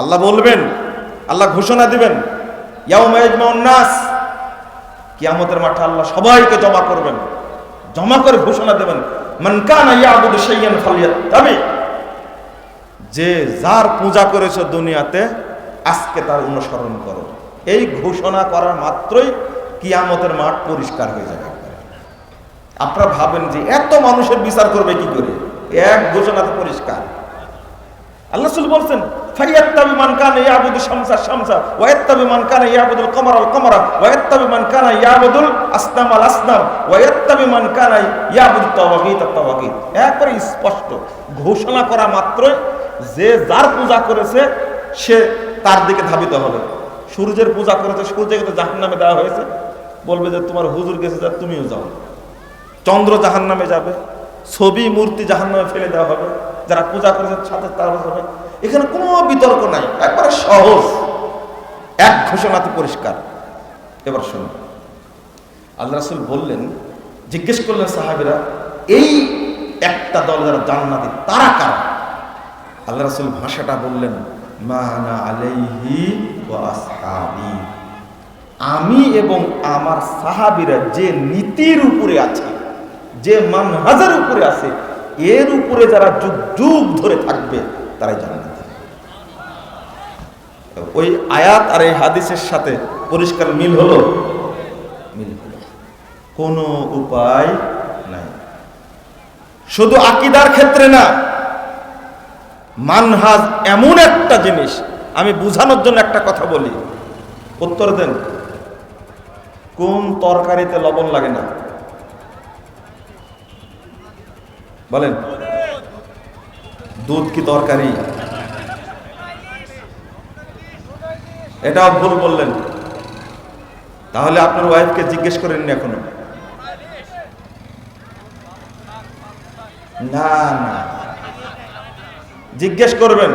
আল্লাহ বলবেন, আল্লাহ ঘোষণা দিবেন নাস, কিয়ামতের মাঠে আল্লাহ সবাইকে জমা করবেন, জমা করে ঘোষণা দেবেন যে যার পূজা করেছ দুনিয়াতে, আজকে তার অনুসরণ করো। এই ঘোষণা করার মাত্রই কিয়ামতের মাঠ পরিষ্কার হয়ে যাবে আপনারা ভাবেন যে এত মানুষের বিচার করবে কি করে? এক ঘোষণাতে পরিষ্কার। আল্লাহ বলছেন ফাইয়াত্তাবি মান কানা ইয়াবুদু শামসা শামসা ওয়া ইয়াত্তাবি মান কানা ইয়াবুদুল মান কানা ইয়াবুদুল আসনাম আল আসনাম একবারে স্পষ্ট, ঘোষণা করা মাত্রই যে যার পূজা করেছে, সে তার দিকে ধাবিত হবে। সূর্যের পূজা করেছে, সূর্যকে তো জাহান্নামে দেওয়া হয়েছে। বলবে যে তোমার হুজুর গেছে, যা তুমিও যাও। চন্দ্র জাহান্নামে যাবে, ছবি, মূর্তি জাহান্নামে ফেলে দেওয়া হবে। যারা পূজা করেছে, সাথে তারা হবে। এখানে কোনো বিতর্ক নাই, একবারে সহজ। এক ঘোষণাতে পরিষ্কার। এবার শুনুন। আল্লাহ রাসুল বললেন, জিজ্ঞেস করলেন সাহাবিরা, এই একটা দল যারা জান্নাতি তারা কারা? আল্লাহ রাসুল ভাষাটা বললেন মানা আলাইহি আমি এবং আমার সাহাবিরা যে নীতির উপরে আছে, যে মানহাজের উপরে আছে, এর উপরে যারা যুগ যুগ ধরে থাকবে, তারাই জান্নাতি। ওই আয়াত আর এই হাদিসের সাথে পরিষ্কার মিল হলো? মিল হলো। কোনো উপায় নাই। শুধু আকিদার ক্ষেত্রে না, মানহাজ এমন একটা জিনিস, আমি বুঝানোর জন্য একটা কথা বলি। উত্তর দেন। কোন তরকারিতে লবণ লাগে না? বলেন। দুধ কি তরকারি? এটাও ভুল বললেন। তাহলে আপনার ওয়াইফকে জিজ্ঞেস করেননি এখনও। না না। জিজ্ঞেস করবেন।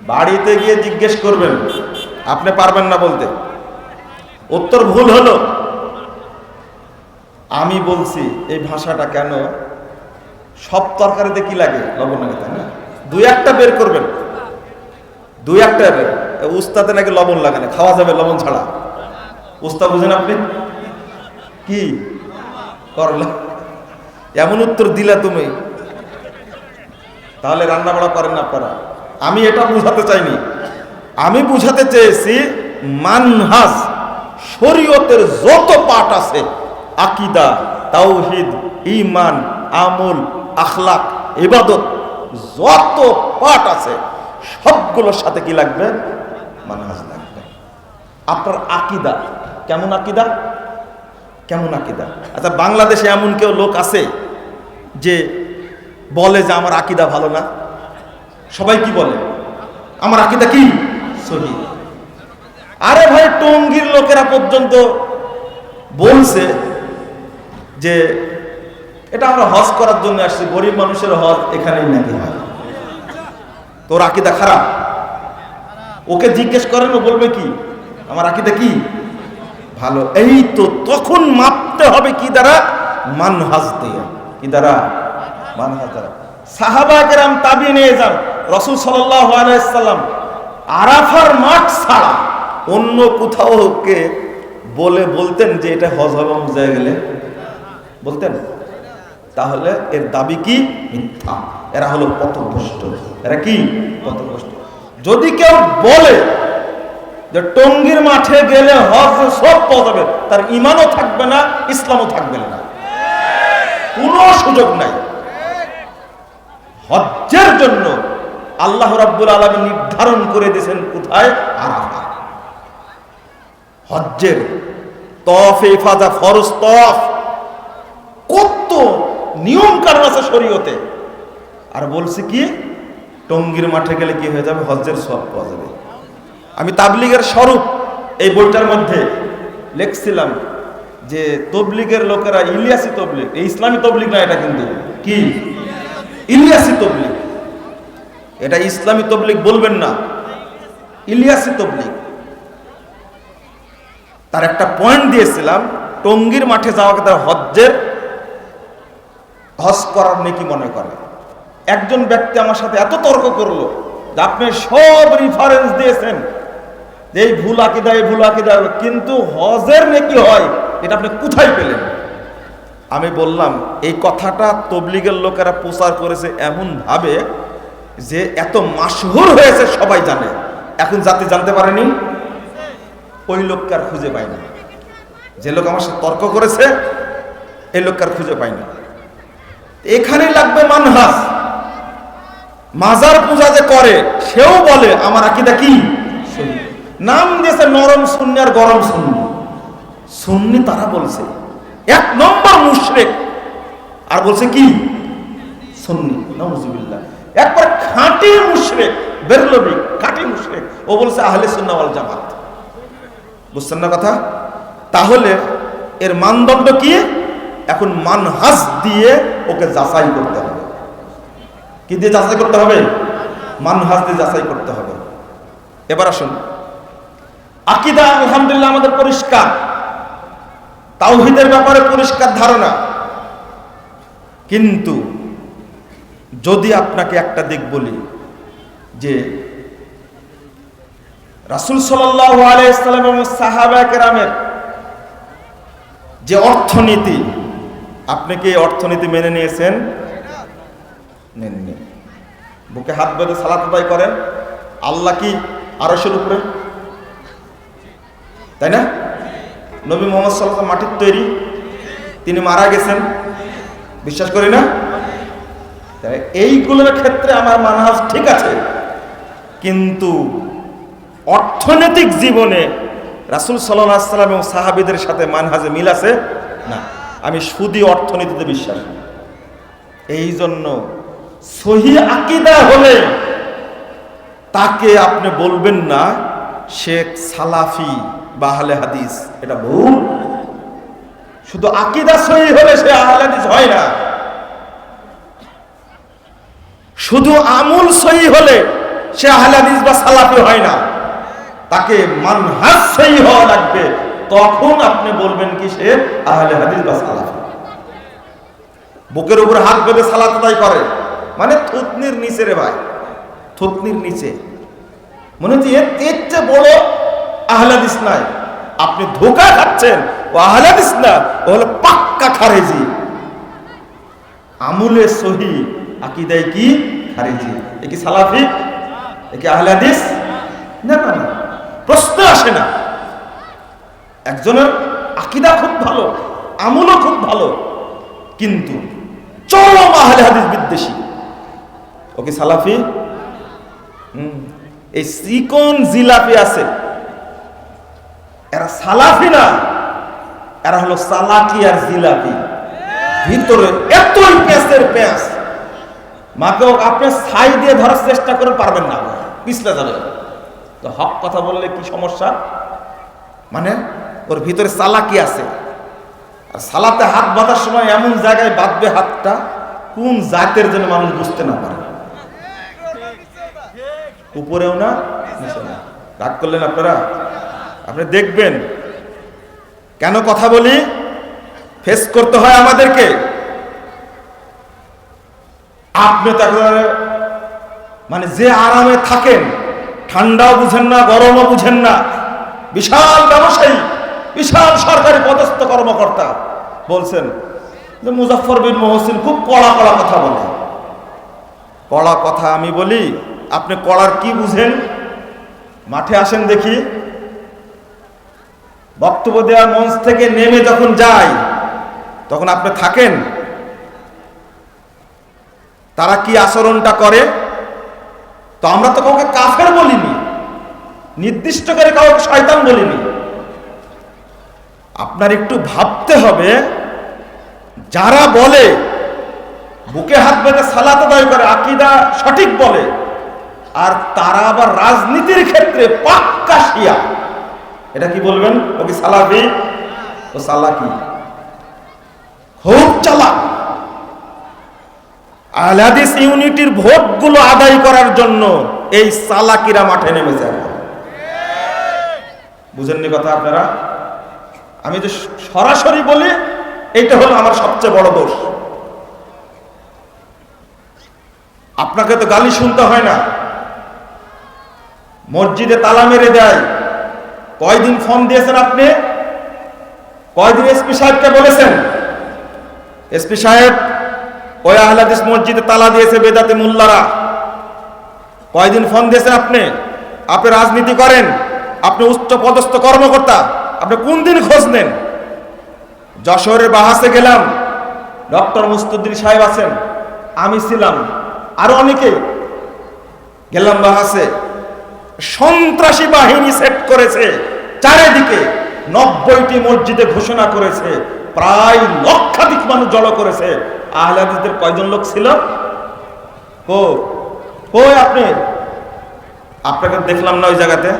বাড়িতে গিয়ে জিজ্ঞেস করবেন। আপনি পারবেন না বলতে। উত্তর ভুল হলো। আমি বলছি, এই ভাষাটা কেন? সব তরকারিতে কি লাগে? লবণ লাগে তাই না? দুই একটা বের করবেন। দুই একটা বের। উস্তাতে নাকি লবণ লাগে না খাওয়া যাবে লবণ ছাড়া। উস্তা বুঝেন আপনি? কি? করলা। এমন উত্তর দিলা তুমি। তাহলে রান্না বাড়া করেন না আপনারা। আমি এটা বুঝাতে চাইনি। আমি বুঝাতে চেয়েছি, মানহাজ, শরীয়তের যত পাঠ আছে, আকিদা, তাওহিদ ইমান আমল, আখলাক, ইবাদত, যত পাঠ আছে, সবগুলোর সাথে কি লাগবে? মানহাজ লাগবে আপনার আকিদা, কেমন আকিদা? কেমন আকিদা? আচ্ছা বাংলাদেশে এমন কেউ লোক আছে যে বলে যে আমার আকিদা ভালো না? সবাই কি বলে? আমার আকিদা কি? সহি। আরে ভাই, টঙ্গির লোকেরা পর্যন্ত বলছে যে এটা আমরা হজ করার জন্য আসছি, গরিব মানুষের হজ এখানেই নাকি হয়। তোর আকিদা খারাপ? ওকে জিজ্ঞেস করেন, ও বলবে কি? আমার আকিদা কি? ভালো। এই তো তখন মাপতে হবে কি দ্বারা? মানহাজ দিয়ে। কি দ্বারা? মানহাজ দ্বারা। সাহাবা কেরাম তাবি নিয়ে যান। রসুল সাল্লাম আরাফার মাঠ ছাড়া অন্য কোথাও কে বলে বলতেন যে এটা হজ হবে বুঝে গেলে। বলতেন? তাহলে এর দাবি কি? মিথ্যা। এরা হলো পথভ্রষ্ট। এরা কি? পথভ্রষ্ট। যদি কেউ বলে যে টঙ্গির মাঠে গেলে হজ সব পাওয়া তার ইমানও থাকবে না, ইসলামও থাকবে না। কোনো সুযোগ নাই। হজ্জের জন্য আল্লাহ রাব্বুল আলমী নির্ধারণ করে দিয়েছেন কোথায়? আরাফা হজ্জের তফ ইফাদা ফরজ তফ কত নিয়ম কারণ আছে শরীয়তে। আর বলছি কি? টঙ্গির মাঠে গেলে কি হয়ে যাবে? হজ্জের সব পাওয়া যাবে। আমি তাবলিগের স্বরূপ এই বইটার মধ্যে লিখছিলাম যে তবলিগের লোকেরা ইলিয়াসি তবলিগ, এই ইসলামী তবলিগ না এটা কিন্তু? কি? ইলিয়াসি তবলিগ। এটা ইসলামী তবলিগ বলবেন না। ইলিয়াসি তবলিগ। তার একটা পয়েন্ট দিয়েছিলাম, টঙ্গির মাঠে যাওয়াকে তার হজ্জের হজ করার নেকি মনে করে। একজন ব্যক্তি আমার সাথে এত তর্ক করল যে আপনি সব রিফারেন্স দিয়েছেন যে এই ভুল আকিদা, এই ভুল আকিদা কিন্তু হজের নাকি হয়, এটা আপনি কোথায় পেলেন? আমি বললাম, এই কথাটা তবলিগের লোকেরা প্রচার করেছে এমন ভাবে যে এত মাসহুর হয়েছে সবাই জানে। এখন জাতি জানতে পারেনি, ওই লোককে আর খুঁজে পায়নি যে লোক আমার সাথে তর্ক করেছে, এই লোককে আর খুঁজে পায়নি এখানে লাগবে মানহাজ। মাজার পূজা যে করে সেও বলে আমার আকিদা কি। নাম দিয়েছে নরম শূন্য আর গরম শূন্য। সুন্নি তারা বলছে এক নম্বর মুশরেক। আর বলছে কি? সুন্নি নওয়াজুবিল্লাহ একবার খাঁটি মুশরেক বেরলবি খাঁটি মুশরেক ও বলছে আহলে সুন্নাহ ওয়াল জামাত। বুঝছেন না কথা? তাহলে এর মানদণ্ড কি? এখন মানহাজ দিয়ে ওকে যাচাই করতে হবে। কি দিয়ে যাচাই করতে হবে? মানহাজ দিয়ে যাচাই করতে হবে। এবার আসুন। আকিদা আলহামদুলিল্লাহ আমাদের পরিষ্কার। তাওহিদের ব্যাপারে পরিষ্কার ধারণা। কিন্তু যদি আপনাকে একটা দিক বলি, যে রাসুল আলাইসাল্লাম এবং সাহাবা কেরামের যে অর্থনীতি, আপনি কি অর্থনীতি মেনে নিয়েছেন? নেননি। বুকে হাত বেঁধে সালাত আদায় করেন। আল্লাহ কি আরসের উপরে? তাই না? নবী মোহাম্মদ সাল্লাহ মাটির তৈরি। তিনি মারা গেছেন। বিশ্বাস করি না? এইগুলোর ক্ষেত্রে আমার মানহাজ ঠিক আছে। কিন্তু অর্থনৈতিক জীবনে রাসুল সাল্লাহ সাল্লাম এবং সাহাবিদের সাথে মানহাজে মিল আছে? না। আমি সুদী অর্থনীতিতে বিশ্বাস। এই জন্য সহি আকিদা হলে তাকে আপনি বলবেন না, শেখ সালাফি বা আহলে হাদিস, এটা ভুল। শুধু আকিদা সহি হলে সে আহলে হাদিস হয় না। শুধু আমুল সহি হলে সে আহলে হাদিস বা সালাফি হয় না। তাকে মানহাজ সহি হওয়া লাগবে। তখন আপনি বলবেন কি সে আহলে হাদিস বা সালাফি। বুকের উপর হাত বেঁধে সালাত আদায় করে। মানে থুতনির নিচে রে ভাই, থুতনির নিচে। মনে হচ্ছে এর চেয়ে বড়, আহলাদিস নাই। আপনি ধোকা খাচ্ছেন, ও আহলাদিস না, ও হলো পাক্কা খারেজি। আমুলে সহি আকিদাই কি? খারেজি। এ কি সালাফি? এ কি আহলাদিস? না না না, প্রশ্ন আসে না। একজনের আকিদা খুব ভালো, আমলও খুব ভালো, কিন্তু চরম আহলে হাদিস বিদ্বেষী। ও কি সালাফি? হুম। এই সিকন জিলাপি আছে। এরা সালাফি না, এরা হলো সালাকি আর জিলাপি। ভিতরে এতই পেঁচের পেঁচ মাকেও আপনি ছাই দিয়ে ধরার চেষ্টা করে পারবেন না। পিছলে যাবে। তো হক কথা বললে কি সমস্যা? মানে ওর ভিতরে সালাকি আছে। আর সালাতে হাত বাঁধার সময় এমন জায়গায় বাঁধবে হাতটা, কোন জাতের জন্য মানুষ বুঝতে না পারে। উপরেও না রাগ করলেন আপনারা? আপনি দেখবেন। কেন কথা বলি? ফেস করতে হয় আমাদেরকে। আপনি তো একেবারে মানে যে আরামে থাকেন, ঠান্ডাও বুঝেন না, গরমও বুঝেন না। বিশাল ব্যবসায়ী, বিশাল সরকারি পদস্থ কর্মকর্তা বলছেন যে মুজাফর বিন মহসিন খুব কড়া কড়া কথা বলে কড়া কথা আমি বলি, আপনি কড়ার কি বুঝেন? মাঠে আসেন দেখি। বক্তব্য দেওয়ার মঞ্চ থেকে নেমে যখন যাই, তখন আপনি থাকেন? তারা কি আচরণটা করে? তো আমরা তো কাউকে কাফের বলিনি। নির্দিষ্ট করে কাউকে শয়তান বলিনি। আপনার একটু ভাবতে হবে, যারা বলে বুকে হাত বেঁধে সালাত আদায় করে, আকিদা সঠিক বলে। আর তারা আবার রাজনীতির ক্ষেত্রে পাক্কা শিয়া। এটা কি বলবেন? ও কি সালাফি? ও সালাকি। খুব চালাক। আলাদিস ইউনিটির ভোটগুলো আদায় করার জন্য এই সালাকিরা মাঠে নেমেছে এখন। বুঝেননি কথা আপনারা? আমি যে সরাসরি বলি, এইটা হলো আমার সবচেয়ে বড় দোষ। আপনাকে তো গালি শুনতে হয় না। মসজিদে তালা মেরে দেয়। কয়দিন ফোন দিয়েছেন আপনি? কয়দিন এসপি সাহেবকে বলেছেন? এসপি সাহেব, ওই আহলাদিস মসজিদে তালা দিয়েছে বেদাতে মোল্লারা। কয়দিন ফোন দিয়েছেন আপনি? আপনি রাজনীতি করেন, আপনি উচ্চ পদস্থ কর্মকর্তা, আপনি কোন দিন খোঁজ নেন? যশোরের বাহাসে গেলাম, ডক্টর মুস্তুদ্দিন সাহেব আছেন, আমি ছিলাম। আরও অনেকে গেলাম বা বাহাসে সন্ত্রাসী বাহিনী সেট করেছে, চারিদিকে নব্বইটি মসজিদে ঘোষণা করেছে, প্রায় লক্ষাধিক মানুষ জড়ো করেছে। আহলাদিসদের কয়জন লোক ছিল? কো কই আপনি? আপনাকে দেখলাম না ওই জায়গাতে।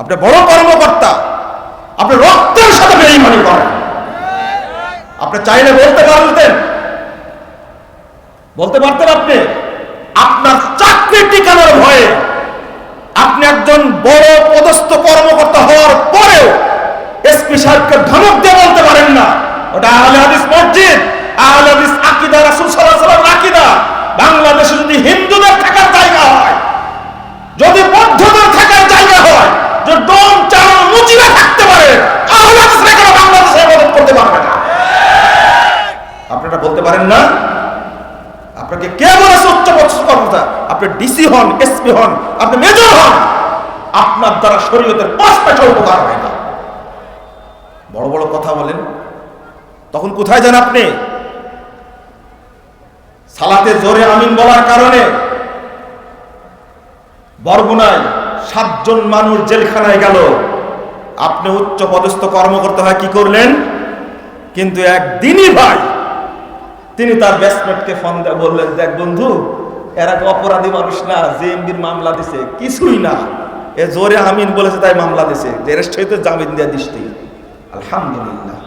আপনি বড় কর্মকর্তা, আপনি রক্তের সাথে বেইমানি করেন। আপনি চাইলে বলতে পারতেন বলতে পারতেন আপনি? আপনার চাকরি টিকানোর ভয়ে আপনি একজন বড় পদস্থ কর্মকর্তা হওয়ার পরেও এসপি সাহেবকে ধমক দিয়ে বলতে পারেন না। ওটা আহলে হাদিস মসজিদ, আহলে হাদিস আকিদা, রাসূল সাল্লাল্লাহু আলাইহি আকিদা। বাংলাদেশে যদি হিন্দুদের থাকার জায়গা হয়, যদি বৌদ্ধদের থাকার জায়গা হয়, যে দম চালানো মুচিরা থাকতে পারে, আহলে হাদিসরা কেন বাংলাদেশে করতে পারবে না? আপনারা বলতে পারেন না? আপনাকে কে বলেছে উচ্চ পদস্থ কর্মকর্তা, আপনি ডিসি হন এসপি হন, আপনি মেজর হন, আপনার দ্বারা শরীয়তের পাঁচ পয়সা উপকার হয় না। বড় বড় কথা বলেন, তখন কোথায় যান আপনি? সালাতে জোরে আমিন বলার কারণে। বরগুনায় সাতজন মানুষ জেলখানায় গেল। আপনি উচ্চ পদস্থ কর্মকর্তা হয় কি করলেন? কিন্তু একদিনই ভাই তিনি তার ব্যাটসম্যানকে ফোন দিয়ে বললেন, দেখ বন্ধু, এরা অপরাধী মানুষ না যে জেএমবির মামলা দিছে, কিছুই না। এ জোরে আমিন বলেছে, তাই মামলা দিছে। যে হইতে জামিন দিয়ে দৃষ্টি। আলহামদুলিল্লাহ।